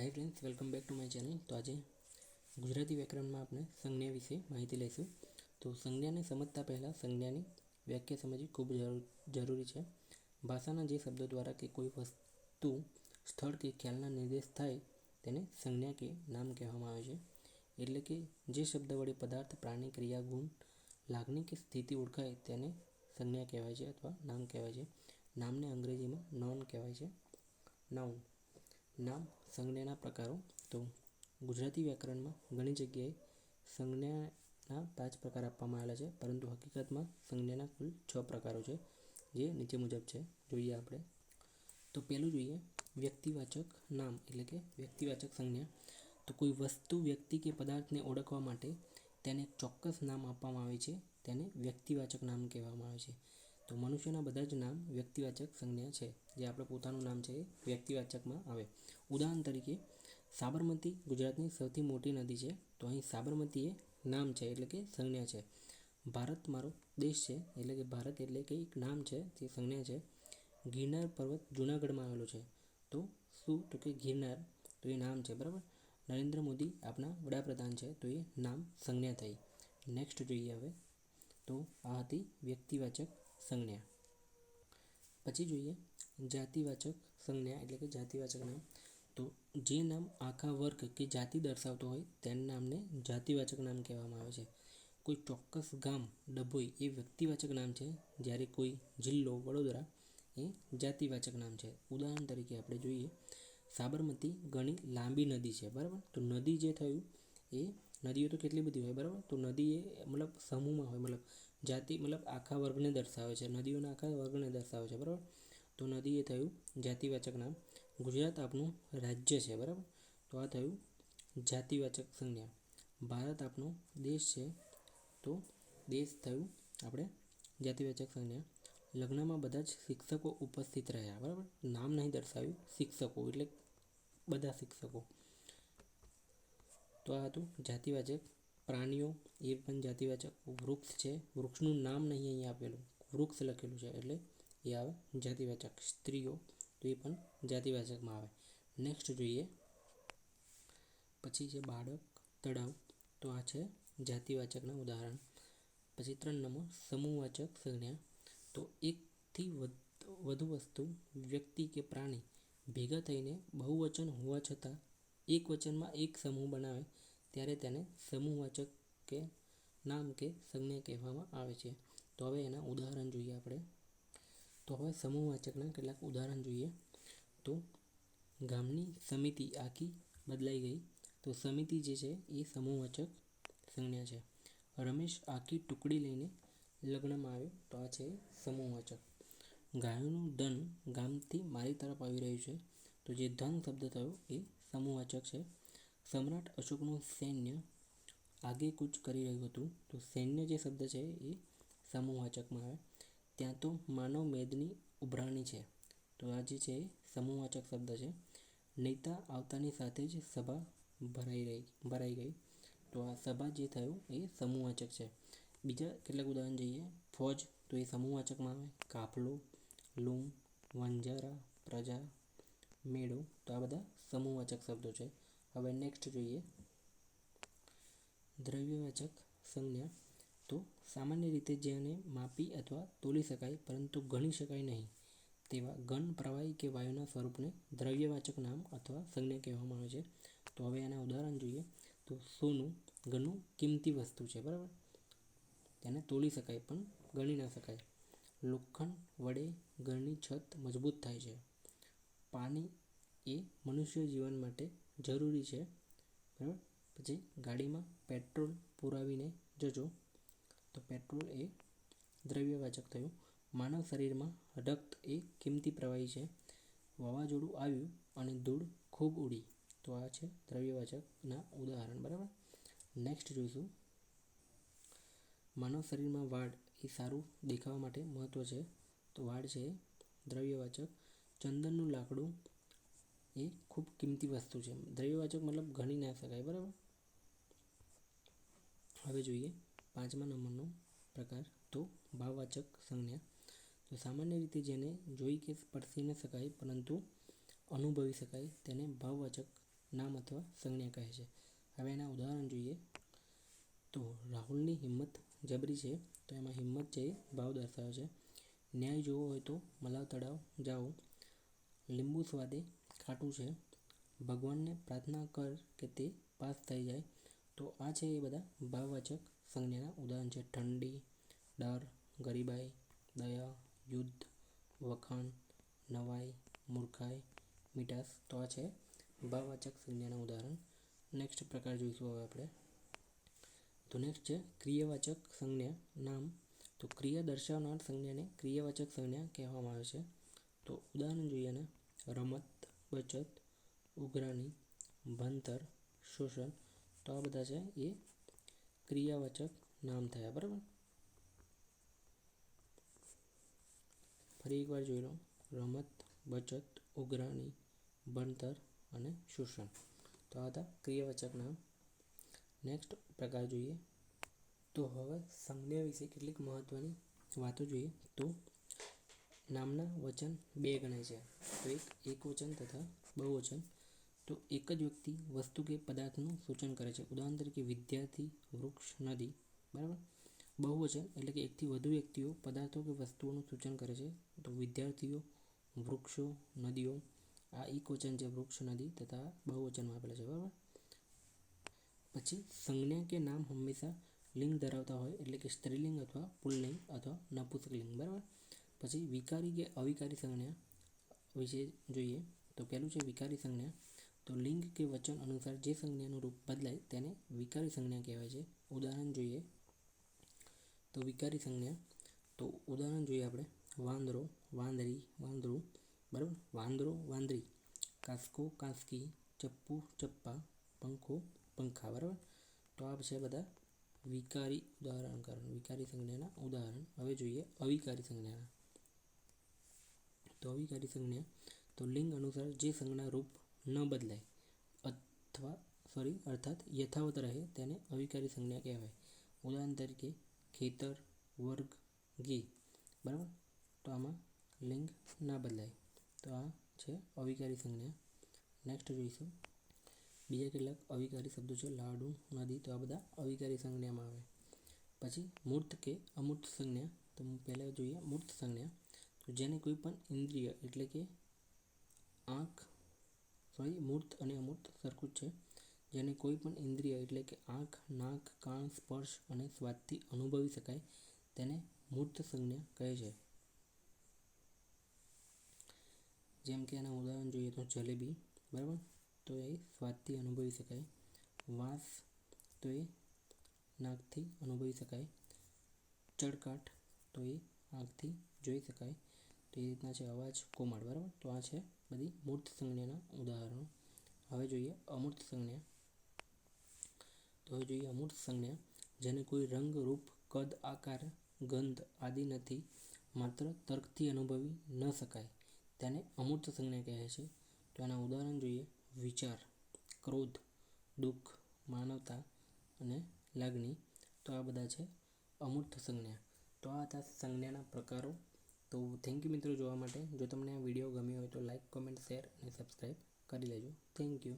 Hi friends welcome back to my channel તો આજે ગુજરાતી વ્યાકરણમાં આપણે સંજ્ઞા વિશે માહિતી લઈશું. તો સંજ્ઞાને સમજતા પહેલાં સંજ્ઞાની વ્યાખ્યા સમજવી ખૂબ જરૂરી છે. ભાષાના જે શબ્દો દ્વારા કે કોઈ વસ્તુ સ્થળ કે ખ્યાલના નિર્દેશ થાય તેને સંજ્ઞા કે નામ કહેવામાં આવે છે. એટલે કે જે શબ્દ વડે પદાર્થ, પ્રાણી, ક્રિયા, ગુણ, લાગણી કે સ્થિતિ ઓળખાય તેને સંજ્ઞા કહેવાય છે અથવા નામ કહેવાય છે. નામને અંગ્રેજીમાં નોન કહેવાય છે. નાઉન નામ સંજ્ઞાના પ્રકારો. તો ગુજરાતી વ્યાકરણમાં ઘણી જગ્યાએ સંજ્ઞાના પાંચ પ્રકાર આપવામાં આવેલા છે, પરંતુ હકીકતમાં સંજ્ઞાના કુલ છ પ્રકારો છે, જે નીચે મુજબ છે. જોઈએ આપણે. તો પહેલું જોઈએ, વ્યક્તિવાચક નામ, એટલે કે વ્યક્તિવાચક સંજ્ઞા. તો કોઈ વસ્તુ, વ્યક્તિ કે પદાર્થને ઓળખવા માટે તેને ચોક્કસ નામ આપવામાં આવે છે. તેને વ્યક્તિવાચક નામ કહેવામાં આવે છે. તો મનુષ્યના બધા જ નામ વ્યક્તિવાચક સંજ્ઞા છે, જે આપણે પોતાનું નામ છે એ વ્યક્તિવાચકમાં આવે. ઉદાહરણ તરીકે, સાબરમતી ગુજરાતની સૌથી મોટી નદી છે, તો અહીં સાબરમતી એ નામ છે, એટલે કે સંજ્ઞા છે. ભારત મારો દેશ છે, એટલે કે ભારત એટલે કે એક નામ છે તે સંજ્ઞા છે. ગિરનાર પર્વત જૂનાગઢમાં આવેલો છે. તો શું? તો કે ગિરનાર, તો એ નામ છે, બરાબર? નરેન્દ્ર મોદી આપણા વડાપ્રધાન છે, તો એ નામ સંજ્ઞા થઈ. નેક્સ્ટ જોઈએ હવે. તો આ હતી વ્યક્તિવાચક સંજ્ઞા. પછી જોઈએ જાતિવાચક સંજ્ઞા એટલે કે જાતિવાચક નામ. તો જે નામ આખા વર્ગ કે જાતિ દર્શાવતો હોય તેના નામને જાતિવાચક નામ કહેવામાં આવે છે. કોઈ ચોક્કસ ગામ, ડભોઈ એ વ્યક્તિવાચક નામ છે. જ્યારે કોઈ જિલ્લો, વડોદરા એ જાતિવાચક નામ છે. ઉદાહરણ તરીકે આપણે જોઈએ, સાબરમતી ઘણી લાંબી નદી છે, બરાબર? તો નદી જે થયું એ નદીઓ તો કેટલી બધી હોય, બરાબર? તો નદી એ મતલબ સમૂહમાં હોય, મતલબ જાતિ મતલબ આખા વર્ગને દર્શાવે છે, નદીઓના આખા વર્ગને દર્શાવે છે, બરાબર? તો નદી એ થયું જાતિવાચક નામ. ગુજરાત આપણું રાજ્ય છે, બરાબર? તો આ થયું જાતિવાચક સંજ્ઞા. ભારત આપણો દેશ છે, તો દેશ થયું આપણે જાતિવાચક સંજ્ઞા. લગ્નમાં બધા જ શિક્ષકો ઉપસ્થિત રહ્યા, બરાબર? નામ નહીં દર્શાવ્યું, શિક્ષકો, એટલે બધા શિક્ષકો. તો આ હતું જાતિવાચક પ્રાણીઓ એ પણ જાતિવાચક વૃક્ષ છે. વૃક્ષનું નામ નહીં અહીંયા આપેલું. વૃક્ષ લખેલું છે એટલે એ આવે જાતિવાચક. સ્ત્રીઓ, તો એ પણ જાતિવાચકમાં આવે. નેક્સ્ટ જોઈએ. પછી છે બાળક, તળાવ, તો આ છે જાતિવાચકના ઉદાહરણ. પછી ત્રણ નંબર, સમૂહવાચક સંજ્ઞા. તો એકથી વધુ વસ્તુ, વ્યક્તિ કે પ્રાણી ભેગા થઈને બહુવચન હોવા છતાં એક વચનમાં એક સમૂહ બનાવે ત્યારે તેને સમૂહવાચક કે નામ કે સંજ્ઞા કહેવામાં આવે છે. તો હવે એના ઉદાહરણ જોઈએ આપણે. તો હવે સમૂહવાચકના કેટલાક ઉદાહરણ જોઈએ. તો ગામની સમિતિ આખી બદલાઈ ગઈ. તો સમિતિ જે છે એ સમૂહવાચક સંજ્ઞા છે. રમેશ આખી ટુકડી લઈને લગ્નમાં આવ્યો. તો આ છે સમૂહવાચક. ગાયોનું ધન ગામથી મારી તરફ આવી રહ્યું છે. તો જે ધન શબ્દ થયો એ સમૂહવાચક છે. સમ્રાટ અશોકનું સૈન્ય આગે કૂચ કરી રહ્યું હતું. તો સૈન્ય જે શબ્દ છે એ સમૂહવાચકમાં આવે. ત્યાં તો માનવ મેદની ઉભરાણી છે. તો આ જે છે એ સમૂહવાચક શબ્દ છે. નેતા આવતાની સાથે જ સભા ભરાઈ રહી, ભરાઈ ગઈ. તો આ સભા જે થયું એ સમૂહવાચક છે. બીજા કેટલાક ઉદાહરણ જોઈએ. ફોજ, તો એ સમૂહવાચકમાં આવે. કાફલો, લૂમ, વંજારા, પ્રજા, મેળો, તો આ બધા સમૂહવાચક શબ્દો છે. હવે નેક્સ્ટ જોઈએ. દ્રવ્યવાચક સંજ્ઞા. તો સામાન્ય રીતે જેને માપી અથવા તોલી શકાય, પરંતુ ગણી શકાય નહીં. તેવા ઘન, પ્રવાહી કે વાયુના સ્વરૂપને દ્રવ્યવાચક નામ અથવા સંજ્ઞા કહેવામાં આવે છે. તો હવે એના ઉદાહરણ જોઈએ. તો સોનું ઘણું કિંમતી વસ્તુ છે, બરાબર? તેને તોલી શકાય પણ ગણી ન શકાય. લોખંડ વડે ઘરની છત મજબૂત થાય છે. પાણી એ મનુષ્ય જીવન માટે જરૂરી છે. બરાબર? પછી ગાડીમાં પેટ્રોલ પુરાવીને જજો. તો પેટ્રોલ એ દ્રવ્યવાચક થયું. માનવ શરીરમાં રક્ત એ કિંમતી પ્રવાહી છે. વાવાઝોડું આવ્યું અને ધૂળ ખૂબ ઉડી. તો આ છે દ્રવ્યવાચકના ઉદાહરણ. બરાબર? નેક્સ્ટ જોઈશું. માનવ શરીરમાં વાળ એ સારું દેખાવા માટે મહત્ત્વ છે. તો વાળ છે દ્રવ્યવાચક. ચંદનનું લાકડું એ ખૂબ કિંમતી વસ્તુ છે. દ્રવ્યવાચક મતલબ ગણી ના શકાય, બરાબર? હવે જોઈએ પાંચમા નંબરનો પ્રકાર, તો ભાવવાચક સંજ્ઞા. તો સામાન્ય રીતે જેને જોઈ કે સ્પર્શી ન શકાય, પરંતુ અનુભવી શકાય, તેને ભાવવાચક નામ અથવા સંજ્ઞા કહે છે. હવે એના ઉદાહરણ જોઈએ. તો રાહુલની હિંમત જબરી છે, તો એમાં હિંમત છે ભાવ દર્શાવે છે. ન્યાય જોવો હોય તો મલાવ તળાવ જાઓ. લીંબુ સ્વાદે ખાટું છે. ભગવાનને પ્રાર્થના કર કે તે પાસ થઈ જાય. તો આ છે એ બધા ભાવવાચક સંજ્ઞાના ઉદાહરણ છે. ઠંડી, ડર, ગરીબાઈ, દયા, યુદ્ધ, વખાણ, નવાઈ, મૂર્ખાઈ, મીઠાશ. તો આ છે ભાવવાચક સંજ્ઞાના ઉદાહરણ. નેક્સ્ટ પ્રકાર જોઈશું હવે આપણે. તો નેક્સ્ટ છે ક્રિયાવાચક સંજ્ઞા નામ. તો ક્રિયા દર્શાવનાર સંજ્ઞાને ક્રિયાવાચક સંજ્ઞા કહેવામાં આવે છે. તો ઉદાહરણ જોઈએ ને. રમત બચત, ઉઘરાણી, ભણતર, શોષણ, તો આ બધા છે એ ક્રિયાવાચક નામ થયા, બરાબર? ફરી એકવાર જોઈ લો. રમત, બચત, ઉઘરાણી, ભણતર અને શોષણ. તો આ હતા ક્રિયાવાચક નામ. નેક્સ્ટ પ્રકાર જોઈએ. તો હવે સંજ્ઞા વિશે કેટલીક મહત્ત્વની વાતો જોઈએ. તો નામના વચન બે ગણાય છે. તો એક એકવચન તથા બહુવચન. તો એક જ વ્યક્તિ વસ્તુ કે પદાર્થનું સૂચન કરે છે. ઉદાહરણ તરીકે વિદ્યાર્થી, વૃક્ષ, નદી. બરાબર? બહુવચન એટલે કે એકથી વધુ વ્યક્તિઓ પદાર્થો કે વસ્તુઓનું સૂચન કરે છે. તો વિદ્યાર્થીઓ, વૃક્ષો, નદીઓ, આ એકવચન છે વૃક્ષ, નદી તથા બહુવચનમાં આપેલા છે. બરાબર? પછી સંજ્ઞા કે નામ હંમેશા લિંગ ધરાવતા હોય એટલે કે સ્ત્રીલિંગ અથવા પુલ્લિંગ અથવા નપુંસકલિંગ. બરાબર? પછી વિકારી કે અવિકારી સંજ્ઞા વિશે જોઈએ તો પહેલું છે વિકારી સંજ્ઞા. તો લિંગ કે વચન અનુસાર જે સંજ્ઞાનું રૂપ બદલાય તેને વિકારી સંજ્ઞા કહેવાય છે. ઉદાહરણ જોઈએ. તો વિકારી સંજ્ઞા. તો ઉદાહરણ જોઈએ આપણે. વાંદરો, વાંદરી, વાંદરું. બરાબર? વાંદરો, વાંદરી. કાસકો, કાસકી, ચપ્પુ, ચપ્પા, પંખો, પંખા. બરાબર? તો આ છે બધા વિકારી ઉદાહરણ કારણ વિકારી સંજ્ઞાના ઉદાહરણ. હવે જોઈએ અવિકારી સંજ્ઞાના. તો અવિકારી સંજ્ઞા, તો લિંગ અનુસાર જે સંજ્ઞા રૂપ ન બદલાય, અથવા સોરી અર્થાત યથાવત રહે તેને અવિકારી સંજ્ઞા કહેવાય. ઉદાહરણ તરીકે, ખેતર, વર્ગ, ઘી, બરાબર? તો આમાં લિંગ ના બદલાય. તો આ છે અવિકારી સંજ્ઞા. નેક્સ્ટ જોઈશું. બીજા કેટલાક અવિકારી શબ્દો છે, લાડુ નદી તો આ બધા અવિકારી સંજ્ઞામાં આવે. પછી મૂર્ત કે અમૂર્ત સંજ્ઞા, તો પહેલાં જોઈએ મૂર્ત સંજ્ઞા. તો જેને કોઈ પણ ઇન્દ્રિય એટલે કે આંખ સોરી મૂર્ત અને અમૂર્ત સરખું છે. જેને કોઈ પણ ઇન્દ્રિય એટલે કે આંખ, નાક, કાન, સ્પર્શ અને સ્વાદથી અનુભવી શકાય, તેને મૂર્ત સંજ્ઞા કહે છે. જેમ કે એના ઉદાહરણ જોઈએ તો જલેબી, બરાબર? તો એ સ્વાદથી અનુભવી શકાય. વાંસ, તો એ નાકથી અનુભવી શકાય. ચડકાટ તો એ આંખથી જોઈ શકાય. તો એ રીતના છે અવાજ કોમળ, બરાબર? તો આ છે બધી મૂર્ત સંજ્ઞાના ઉદાહરણો. હવે જોઈએ અમૂર્ત સંજ્ઞા. તો હવે જોઈએ અમૂર્ત સંજ્ઞા. જેને કોઈ રંગ, રૂપ, કદ, આકાર, ગંધ આદિ નથી, માત્ર તર્કથી અનુભવી ન શકાય. તેને અમૂર્ત સંજ્ઞા કહે છે. તો એના ઉદાહરણ જોઈએ. વિચાર, ક્રોધ, દુઃખ, માનવતા અને લાગણી. તો આ બધા છે અમૂર્ત સંજ્ઞા. તો આ હતા સંજ્ઞાના પ્રકારો. તો થેન્ક યુ મિત્રો જોવા માટે. જો તમને આ વીડિયો ગમ્યો હોય તો લાઇક કોમેન્ટ શેર અને સબસ્ક્રાઈબ કરી લેજો. Thank you